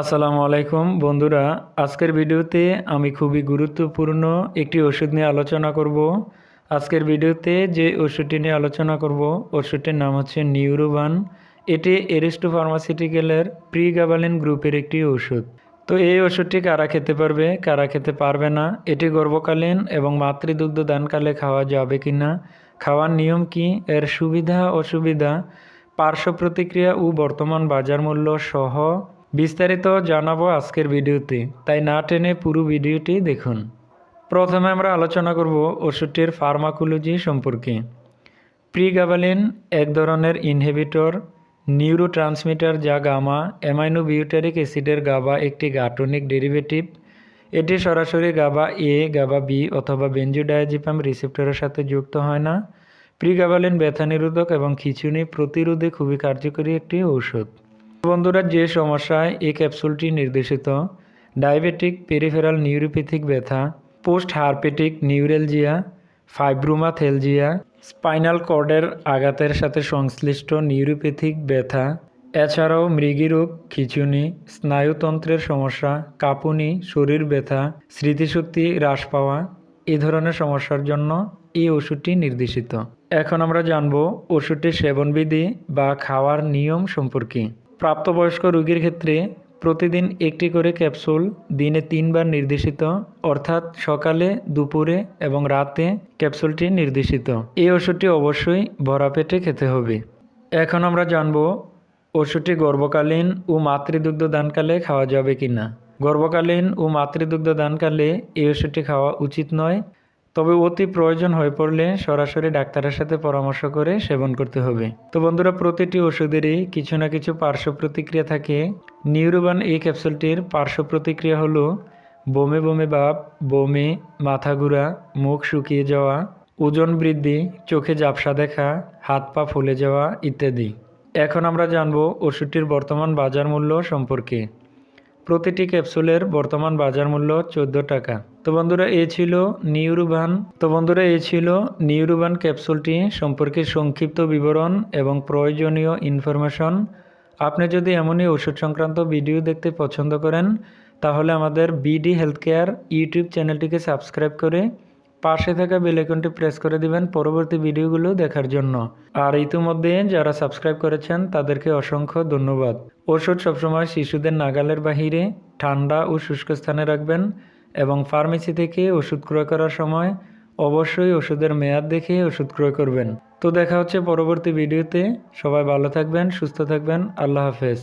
আসসালামু আলাইকুম, বন্ধুরা। আজকের ভিডিওতে আমি খুবই গুরুত্বপূর্ণ একটি ওষুধ নিয়ে আলোচনা করব। আজকের ভিডিওতে যে ওষুধটি নিয়ে আলোচনা করব, ওষুধটির নাম হচ্ছে নিউরোবান। এটি এরিস্টো ফার্মাসিউটিক্যালের প্রিগাবালিন গ্রুপের একটি ওষুধ। তো এই ওষুধটি কারা খেতে পারবে, কারা খেতে পারবে না, এটি গর্ভকালীন এবং মাতৃদুগ্ধ দানকালে খাওয়া যাবে কি না খাওয়ার নিয়ম কি, এর সুবিধা, অসুবিধা, পার্শ্ব প্রতিক্রিয়া ও বর্তমান বাজার মূল্য সহ বিস্তারিত জানাব আজকের ভিডিওতে। তাই না টেনে পুরো ভিডিওটি দেখুন। প্রথমে আমরা আলোচনা করব ওষুধটির ফার্মাকোলজি সম্পর্কে। প্রিগাবালিন এক ধরনের ইনহিবিটর নিউরো ট্রান্সমিটার যা গামা অ্যামাইনো বিউটারিক অ্যাসিডের গাবা একটি গাটনিক ডেরিভেটিভ। এটি সরাসরি গাবা এ, গাবা বি অথবা বেঞ্জোডায়াজিপাম রিসেপ্টরের সাথে যুক্ত হয় না। প্রিগাবালিন ব্যথা নিরোধক এবং খিচুনি প্রতিরোধে খুবই কার্যকরী একটি ঔষধ। বন্ধুরা, যে সমস্যায় এই ক্যাপসুলটি নির্দেশিত, ডায়াবেটিক পেরিফেরাল নিউরোপ্যাথিক ব্যথা, post herpetic neuralgia, fibromyalgia, spinal কর্ডের আঘাতের সাথে সংশ্লিষ্ট নিউরোপ্যাথিক ব্যথা, এছাড়াও মৃগীরোগ খিচুনি, স্নায়ুতন্ত্রের সমস্যা, কাঁপুনি, শরীর ব্যথা, স্মৃতিশক্তি হ্রাস পাওয়া, এ ধরনের সমস্যার জন্য এই ওষুধটি নির্দেশিত। এখন আমরা জানব ওষুধটির সেবনবিধি বা খাওয়ার নিয়ম সম্পর্কে। প্রাপ্তবয়স্ক রোগীর ক্ষেত্রে প্রতিদিন একটি করে ক্যাপসুল দিনে তিনবার নির্দেশিত, অর্থাৎ সকালে, দুপুরে এবং রাতে ক্যাপসুলটি নির্দেশিত। এই ওষুধটি অবশ্যই ভরা পেটে খেতে হবে। এখন আমরা জানব ওষুধটি গর্ভকালীন ও মাতৃদুগ্ধ দানকালে খাওয়া যাবে কি না গর্ভকালীন ও মাতৃদুগ্ধ দানকালে এই ওষুধটি খাওয়া উচিত নয়। তবে অতি প্রয়োজন হয়ে পড়লে সরাসরি ডাক্তারের সাথে পরামর্শ করে সেবন করতে হবে। তো বন্ধুরা, প্রতিটি ওষুধেরই কিছু না কিছু পার্শ্ব প্রতিক্রিয়া থাকে। নিউরোবান এই ক্যাপসুলটির পার্শ্ব প্রতিক্রিয়া হলো বমে বমে বাপ, বমি মাথা ঘুরা, মুখ শুকিয়ে যাওয়া, ওজন বৃদ্ধি, চোখে ঝাপসা দেখা, হাত পা ফুলে যাওয়া ইত্যাদি। এখন আমরা জানব ওষুধটির বর্তমান বাজার মূল্য সম্পর্কে। প্রতিটি ক্যাপসুলের বর্তমান বাজার মূল্য চোদ্দ টাকা। তো বন্ধুরা, এ ছিল নিউরুভান তো বন্ধুরা, এ ছিল নিউরুভান ক্যাপসুলটি সম্পর্কে সংক্ষিপ্ত বিবরণ এবং প্রয়োজনীয় ইনফরমেশন। আপনি যদি এমনই ওষুধ সংক্রান্ত ভিডিও দেখতে পছন্দ করেন, তাহলে আমাদের বিডি হেলথ কেয়ার ইউটিউব চ্যানেলটিকে সাবস্ক্রাইব করে পাশে থাকা বেলাইকনটি প্রেস করে দিবেন পরবর্তী ভিডিওগুলো দেখার জন্য। আর ইতিমধ্যে যারা সাবস্ক্রাইব করেছেন, তাদেরকে অসংখ্য ধন্যবাদ। ওষুধ সবসময় শিশুদের নাগালের বাহিরে, ঠান্ডা ও শুষ্ক স্থানে রাখবেন এবং ফার্মেসি থেকে ওষুধ ক্রয় করার সময় অবশ্যই ওষুধের মেয়াদ দেখে ওষুধ ক্রয় করবেন। তো দেখা হচ্ছে পরবর্তী ভিডিওতে সবাই ভালো থাকবেন, সুস্থ থাকবেন। আল্লাহ হাফেজ।